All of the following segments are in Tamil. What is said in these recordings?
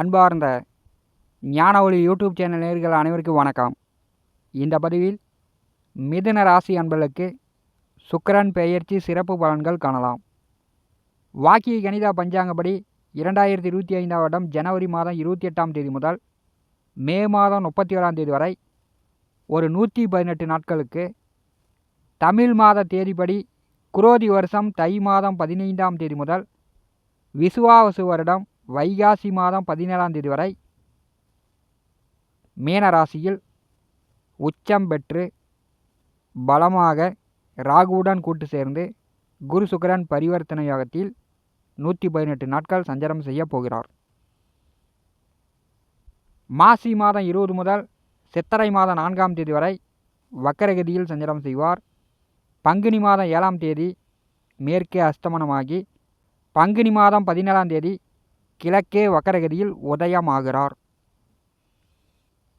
அன்பார்ந்த ஞான ஒளி யூடியூப் சேனல் நேர்கள் அனைவருக்கும் வணக்கம். இந்த பதிவில் மிதுன ராசி அன்பர்களுக்கு சுக்கரன் பெயர்ச்சி சிறப்பு பலன்கள் காணலாம். வாக்கிய கணிதா பஞ்சாங்கப்படி இரண்டாயிரத்தி இருபத்தி ஐந்தாம் வருடம் ஜனவரி மாதம் இருபத்தி எட்டாம் தேதி முதல் மே மாதம் முப்பத்தி ஏழாம் தேதி வரை ஒரு நூற்றி பதினெட்டு நாட்களுக்கு தமிழ் மாத தேதிப்படி குரோதி வருஷம் தை மாதம் பதினைந்தாம் தேதி முதல் விசுவாவசு வருடம் வைகாசி மாதம் பதினேழாம் தேதி வரை மீனராசியில் உச்சம் பெற்று பலமாக ராகுவுடன் கூட்டு சேர்ந்து குரு சுக்கரன் பரிவர்த்தனை யோகத்தில் நூற்றி பதினெட்டு நாட்கள் சஞ்சாரம் செய்ய போகிறார். மாசி மாதம் இருபது முதல் சித்திரை மாதம் நான்காம் தேதி வரை வக்கரகதியில் சஞ்சாரம் செய்வார். பங்குனி மாதம் ஏழாம் தேதி மேற்கே அஸ்தமனமாகி பங்குனி மாதம் பதினேழாம் தேதி கிழக்கே வக்கரகதியில் உதயமாகிறார்.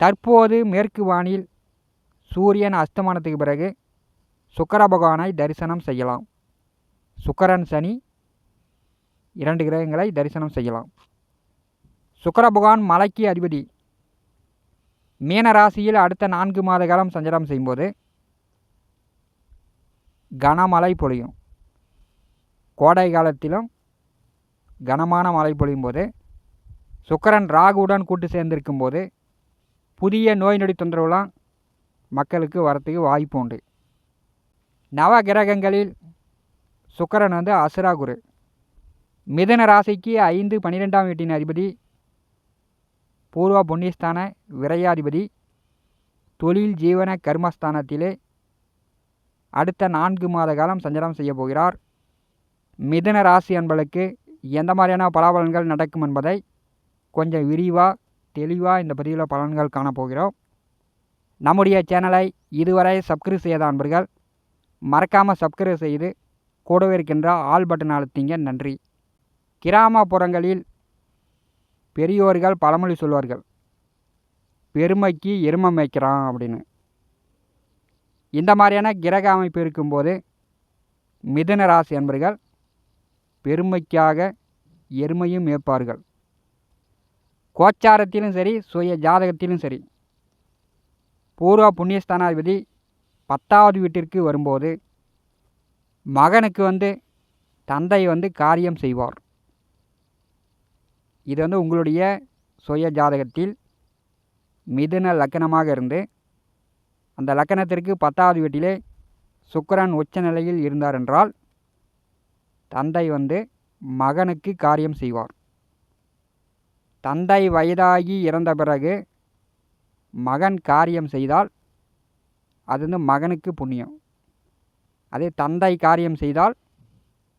தற்போது மேற்கு வானில் சூரியன் அஸ்தமனத்துக்கு பிறகு சுக்கர பகவானை தரிசனம் செய்யலாம். சுக்கரன் சனி இரண்டு கிரகங்களை தரிசனம் செய்யலாம். சுக்கர பகவான் மலைக்கு அதிபதி. மீன ராசியில் அடுத்த நான்கு மாத காலம் சஞ்சாரம் செய்யும்போது கனமழை பொழியும். கோடை காலத்திலும் கனமான மழை பொழியும் போது சுக்கரன் ராகுவுடன் கூட்டு சேர்ந்திருக்கும் போது புதிய நோய் நொடி தொந்தரவுலாம் மக்களுக்கு வரத்துக்கு வாய்ப்பு உண்டு. நவ கிரகங்களில் சுக்கரன் வந்து அசுரா குரு. மிதன ராசிக்கு ஐந்து பன்னிரெண்டாம் வீட்டின் அதிபதி பூர்வ புண்ணியஸ்தான விரையாதிபதி தொழில் ஜீவன கர்மஸ்தானத்திலே அடுத்த நான்கு மாத காலம் சஞ்சாரம் செய்ய போகிறார். மிதன ராசி அன்பளுக்கு எந்த மாதிரியான பலாபலன்கள் நடக்கும் என்பதை கொஞ்சம் விரிவாக தெளிவாக இந்த பதிவில் பலன்கள் காணப்போகிறோம் நம்முடைய சேனலை இதுவரை சப்ஸ்கிரைப் செய்யாத அன்பர்கள் மறக்காமல் சப்ஸ்கிரைப் செய்து கூடவே இருக்கின்ற ஆல் பட்டன் அழுத்திங்க. நன்றி. கிராமப்புறங்களில் பெரியோர்கள் பழமொழி சொல்வார்கள் பெருமைக்கு எருமை மேய்க்கிறான் அப்படின்னு. இந்த மாதிரியான கிரக அமைப்பு இருக்கும்போது மிதுன ராசி என்பர்கள் பெருமைக்காக எருமையும் மேய்ப்பார்கள். கோச்சாரத்திலும் சரி சுய ஜாதகத்திலும் சரி பூர்வ புண்ணியஸ்தானாதிபதி பத்தாவது வீட்டிற்கு வரும்போது மகனுக்கு வந்து தந்தை வந்து காரியம் செய்வார். இது வந்து உங்களுடைய சுய ஜாதகத்தில் மிதுன லக்கணமாக இருந்து அந்த லக்கணத்திற்கு பத்தாவது வீட்டிலே சுக்கரன் உச்ச நிலையில் இருந்தார் என்றால் தந்தை வந்து மகனுக்கு காரியம் செய்வார். தந்தை வயதாகி இறந்த பிறகு மகன் காரியம் செய்தால் அது வந்து மகனுக்கு புண்ணியம். அதே தந்தை காரியம் செய்தால்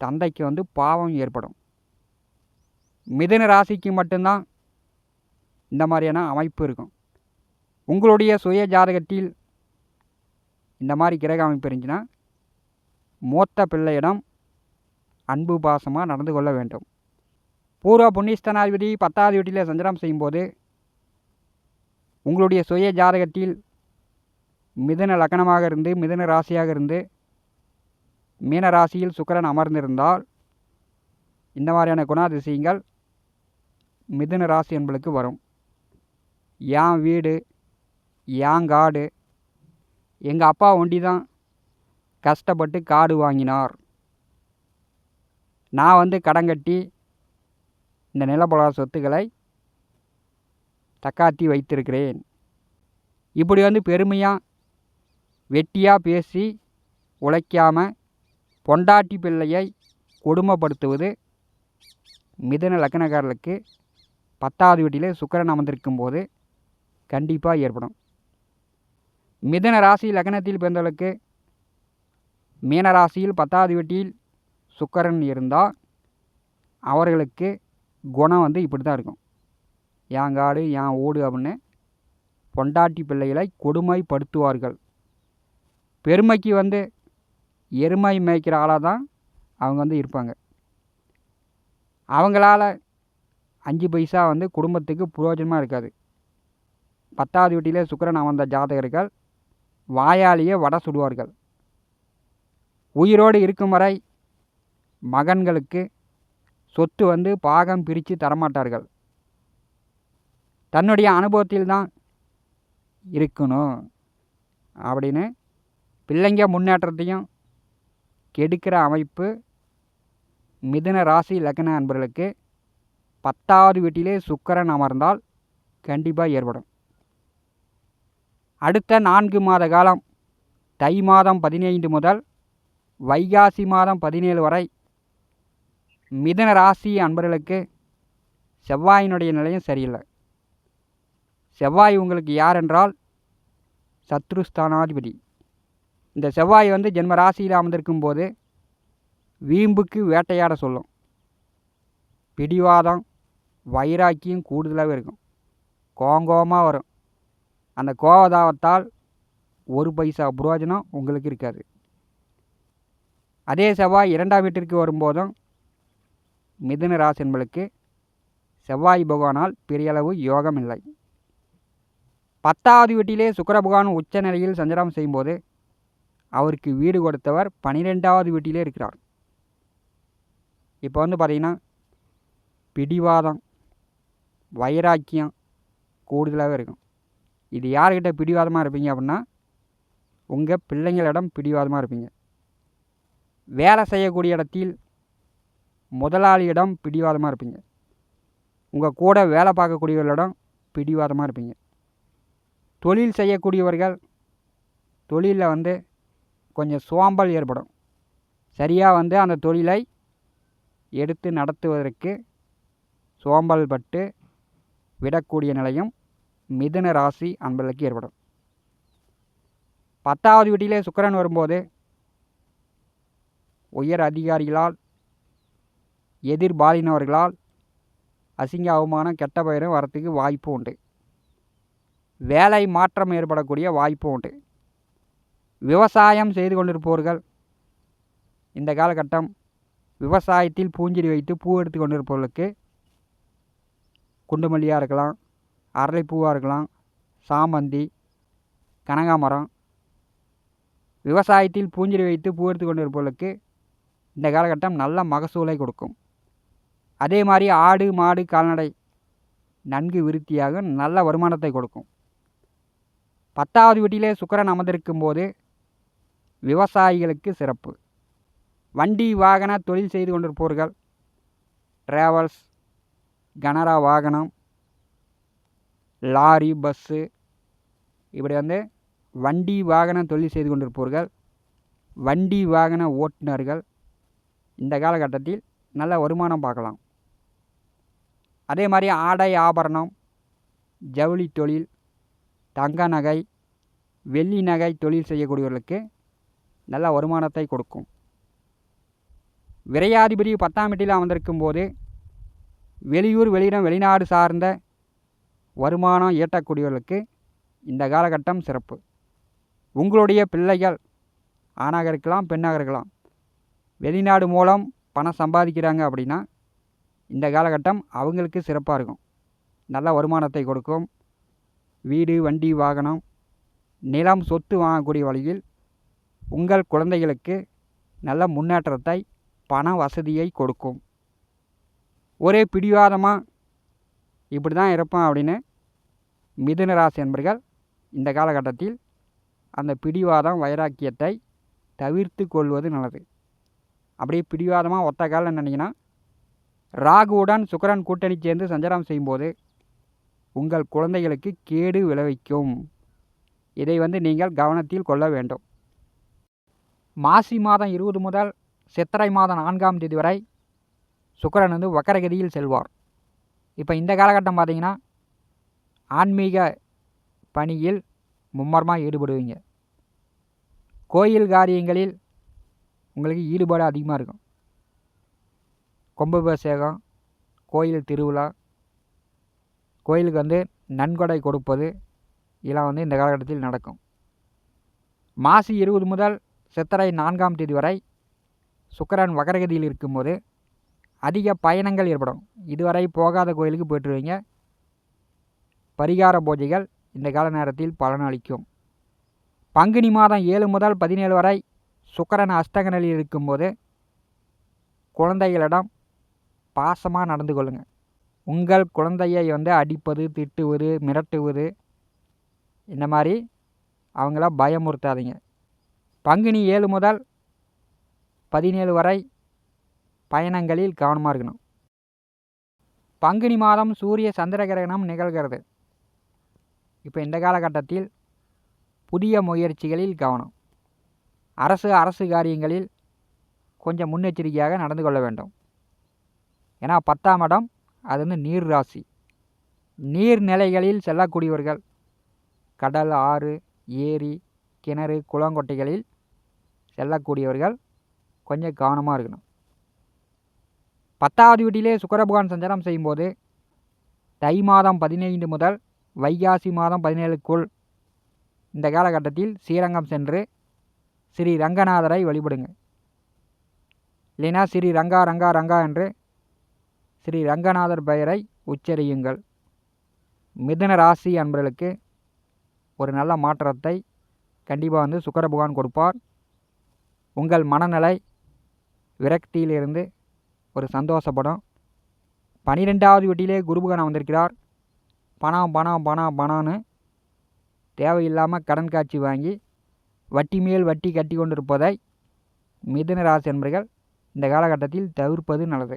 தந்தைக்கு வந்து பாவம் ஏற்படும். மிதுன ராசிக்கு மட்டும்தான் இந்த மாதிரியான அமைப்பு இருக்கும். உங்களுடைய சுய ஜாதகத்தில் இந்த மாதிரி கிரக அமைப்பு இருந்துச்சுன்னா மூத்த பிள்ளையிடம் அன்பு பாசமாக நடந்து கொள்ள வேண்டும். பூர்வ புண்ணியஸ்தனாதிபதி பத்தாவது வீட்டில் சஞ்சாரம் செய்யும்போது உங்களுடைய சுய ஜாதகத்தில் மிதன லக்கணமாக இருந்து மிதன ராசியாக இருந்து மீன ராசியில் சுக்கரன் அமர்ந்திருந்தால் இந்த மாதிரியான குணாதிசயங்கள் மிதுன ராசி என்பளுக்கு வரும். என் வீடு என் காடு எங்கள் அப்பா ஒண்டி தான் கஷ்டப்பட்டு காடு வாங்கினார். நான் வந்து கடன் கட்டி இந்த நிலப்பல சொத்துக்களை தக்காத்தி வைத்திருக்கிறேன். இப்படி வந்து பெருமையாக வெட்டியாக பேசி உழைக்காமல் பொண்டாட்டி பிள்ளையை கொடுமைப்படுத்துவது மிதன லக்னக்காரர்களுக்கு பத்தாவது வீட்டிலே சுக்கரன் அமர்ந்திருக்கும் போது கண்டிப்பாக ஏற்படும். மிதன ராசி லக்னத்தில் பிறந்தவர்களுக்கு மீன ராசியில் பத்தாவது வீட்டில் சுக்கரன் இருந்தால் அவர்களுக்கு குணம் வந்து இப்படி தான் இருக்கும். என் காடு என் ஓடு அப்படின்னு பொண்டாட்டி பிள்ளைகளை கொடுமைப்படுத்துவார்கள். பெருமைக்கு வந்து எருமை மேய்க்கிற ஆளாக தான் அவங்க வந்து இருப்பாங்க. அவங்களால அஞ்சு பைசா வந்து குடும்பத்துக்கு புரோஜனமாக இருக்காது. பத்தாவது வீட்டிலே சுக்கரன் அமர்ந்த ஜாதகர்கள் வாயாலேயே வடை சுடுவார்கள். உயிரோடு இருக்கும் வரை மகன்களுக்கு சொத்து வந்து பாகம் பிரித்து தரமாட்டார்கள். தன்னுடைய அனுபவத்தில் தான் இருக்கணும். அப்படின்னு பிள்ளைங்க முன்னேற்றத்தையும் கெடுக்கிற அமைப்பு மிதுன ராசி லக்ன அன்பர்களுக்கு பத்தாவது வீட்டிலே சுக்கரன் அமர்ந்தால் கண்டிப்பாக ஏற்படும். அடுத்த நான்கு மாத காலம் தை மாதம் பதினைந்து முதல் வைகாசி மாதம் பதினேழு வரை மிதன ராசி அன்பர்களுக்கு செவ்வாயினுடைய நிலையம் சரியில்லை. செவ்வாய் உங்களுக்கு யார் என்றால் சத்ருஸ்தானாதிபதி. இந்த செவ்வாய் வந்து ஜென்ம ராசியில் அமர்ந்திருக்கும் போது வீம்புக்கு வேட்டையாட சொல்லும். பிடிவாதம் வைராக்கியம் கூடுதலாகவே இருக்கும். கோங்கோமாக வரும். அந்த கோவதாவத்தால் ஒரு பைசா புரோஜனம் உங்களுக்கு இருக்காது. அதே செவ்வாய் இரண்டாம் வீட்டிற்கு வரும்போதும் மிதுன ராசி என்பளுக்கு செவ்வாய் பகவானால் பெரியளவு யோகம் இல்லை பத்தாவது வீட்டிலே சுக்கர பகவான் உச்ச நிலையில் சஞ்சாரம் செய்யும்போது அவருக்கு வீடு கொடுத்தவர் பனிரெண்டாவது வீட்டிலே இருக்கிறார். இப்போ வந்து பார்த்திங்கன்னா பிடிவாதம் வைராக்கியம் கூடுதலாகவே இருக்கும். இது யார்கிட்ட பிடிவாதமாக இருப்பீங்க அப்படின்னா உங்கள் பிள்ளைங்களிடம் பிடிவாதமாக இருப்பீங்க. வேலை செய்யக்கூடிய இடத்தில் முதலாளியிடம் பிடிவாதமாக இருப்பீங்க. உங்கள் கூட வேலை பார்க்கக்கூடியவர்களிடம் பிடிவாதமாக இருப்பீங்க. தொழில் செய்யக்கூடியவர்கள் தொழிலில் வந்து கொஞ்சம் சோம்பல் ஏற்படும். சரியாக வந்து அந்த தொழிலை எடுத்து நடத்துவதற்கு சோம்பல் பட்டு விடக்கூடிய நிலையும் மிதுன ராசி அன்பர்களுக்கு ஏற்படும். பத்தாவது வீட்டிலே சுக்கிரன் வரும்போது உயர் அதிகாரிகளால் எதிர்பாலினவர்களால் அசிங்க அவமானம் கெட்ட பெயரும் வரத்துக்கு வாய்ப்பு உண்டு. வேலை மாற்றம் ஏற்படக்கூடிய வாய்ப்பு உண்டு. விவசாயம் செய்து கொண்டிருப்பவர்கள் இந்த காலகட்டம் விவசாயத்தில் பூஞ்செடி வைத்து பூ எடுத்து கொண்டிருப்பவர்களுக்கு குண்டுமல்லியாக இருக்கலாம் அரளிப்பூவாக இருக்கலாம் சாமந்தி கனகாமரம். விவசாயத்தில் பூஞ்செடி வைத்து பூ எடுத்து கொண்டிருப்பவர்களுக்கு இந்த காலகட்டம் நல்ல மகசூலை கொடுக்கும். அதே மாதிரி ஆடு மாடு கால்நடை நன்கு விருத்தியாக நல்ல வருமானத்தை கொடுக்கும். பத்தாவது வீட்டிலே சுக்கிரன் அமர்ந்திருக்கும் போது விவசாயிகளுக்கு சிறப்பு. வண்டி வாகன தொழில் செய்து கொண்டிருப்பவர்கள் ட்ராவல்ஸ் கனரா வாகனம் லாரி பஸ்ஸு இப்படி வந்து வண்டி வாகன தொழில் செய்து கொண்டிருப்பவர்கள் வண்டி வாகன ஓட்டுநர்கள் இந்த காலகட்டத்தில் நல்ல வருமானம் பார்க்கலாம். அதே மாதிரி ஆடை ஆபரணம் ஜவுளி தொழில் தங்க நகை வெள்ளி நகை தொழில் செய்யக்கூடியவர்களுக்கு நல்ல வருமானத்தை கொடுக்கும். விரையாதிபதி பத்தாம் வீட்டில் அமர்ந்திருக்கும் போது வெளியூர் வெளியிடம் வெளிநாடு சார்ந்த வருமானம் ஈட்டக்கூடியவர்களுக்கு இந்த காலகட்டம் சிறப்பு. உங்களுடைய பிள்ளைகள் ஆணாக இருக்கலாம் பெண்ணாக இருக்கலாம் வெளிநாடு மூலம் பணம் சம்பாதிக்கிறாங்க அப்படின்னா இந்த காலகட்டம் அவங்களுக்கு சிறப்பாக இருக்கும். நல்ல வருமானத்தை கொடுக்கும். வீடு வண்டி வாகனம் நிலம் சொத்து வாங்கக்கூடிய வழியில் உங்கள் குழந்தைகளுக்கு நல்ல முன்னேற்றத்தை பண வசதியை கொடுக்கும். ஒரே பிடிவாதமாக இப்படி தான் இருப்பான் அப்படின்னு மிதுன ராசி என்பர்கள் இந்த காலகட்டத்தில் அந்த பிடிவாதம் வைராக்கியத்தை தவிர்த்து கொள்வது நல்லது. அப்படியே பிடிவாதமாக ஒத்த காலில் நினைங்கன்னா ராகுவுடன் சுக்கரன் கூட்டணி சேர்ந்து சஞ்சாரம் செய்யும்போது உங்கள் குழந்தைகளுக்கு கேடு விளைவிக்கும். இதை வந்து நீங்கள் கவனத்தில் கொள்ள வேண்டும். மாசி மாதம் இருபது முதல் சித்திரை மாதம் நான்காம் தேதி வரை சுக்கரன் வந்து வக்கரகதியில் செல்வார். இப்போ இந்த காலகட்டம் பார்த்தீங்கன்னா ஆன்மீக பணியில் மும்மரமாக ஈடுபடுவீங்க. கோயில் காரியங்களில் உங்களுக்கு ஈடுபாடு அதிகமாக இருக்கும். கும்பாபிஷேகம் கோயில் திருவிழா கோயிலுக்கு வந்து நன்கொடை கொடுப்பது இதெல்லாம் வந்து இந்த காலகட்டத்தில் நடக்கும். மாசி இருபது முதல் சித்திரை நான்காம் தேதி வரை சுக்கரன் வக்கரகதியில் இருக்கும்போது அதிக பயணங்கள் ஏற்படும். இதுவரை போகாத கோயிலுக்கு போய்ட்டுருவீங்க. பரிகார பூஜைகள் இந்த கால நேரத்தில் பலனளிக்கும். பங்குனி மாதம் ஏழு முதல் பதினேழு வரை சுக்கரன் அஷ்டகநிலையில் இருக்கும்போது குழந்தைகளிடம் பாசமாக நடந்து கொள்ளுங்கள் உங்கள் குழந்தையை வந்து அடிப்பது திட்டுவது மிரட்டுவது இந்த மாதிரி அவங்கள பயமுறுத்தாதீங்க. பங்குனி ஏழு முதல் பதினேழு வரை பயணங்களில் கவனமாக இருக்கணும். பங்குனி மாதம் சூரிய சந்திர கிரகணம் நிகழ்கிறது. இப்போ இந்த காலகட்டத்தில் புதிய முயற்சிகளில் கவனம். அரசு அரசு காரியங்களில் கொஞ்சம் முன்னெச்சரிக்கையாக நடந்து கொள்ள வேண்டும். ஏன்னா பத்தாம் இடம் அது வந்து நீர் ராசி. நீர்நிலைகளில் செல்லக்கூடியவர்கள் கடல் ஆறு ஏரி கிணறு குளங்கொட்டைகளில் செல்லக்கூடியவர்கள் கொஞ்சம் கவனமாக இருக்கணும். பத்தாவது வீட்டிலே சுக்கரபகவான் சஞ்சாரம் செய்யும்போது தை மாதம் பதினைந்து முதல் வைகாசி மாதம் பதினேழுக்குள் இந்த காலகட்டத்தில் ஸ்ரீரங்கம் சென்று ஸ்ரீ ரங்கநாதரை வழிபடுங்க. இல்லைன்னா ஸ்ரீ ரங்கா ரங்கா ரங்கா என்று ஸ்ரீ ரங்கநாதர் பெயரை உச்சரியுங்கள். மிதுன ராசி அன்பர்களுக்கு ஒரு நல்ல மாற்றத்தை கண்டிப்பாக வந்து சுக்கர பகவான் கொடுப்பார். உங்கள் மனநிலை விரக்தியிலிருந்து ஒரு சந்தோஷப்படும். பனிரெண்டாவது வீட்டிலே குருபகவான் வந்திருக்கிறார் பணம் பணம் பணம் பணம்னு தேவையில்லாமல் கடன் காட்சி வாங்கி வட்டி மேல் வட்டி கட்டி கொண்டிருப்பதை மிதுன ராசி என்பர்கள் இந்த காலகட்டத்தில் தவிர்ப்பது நல்லது.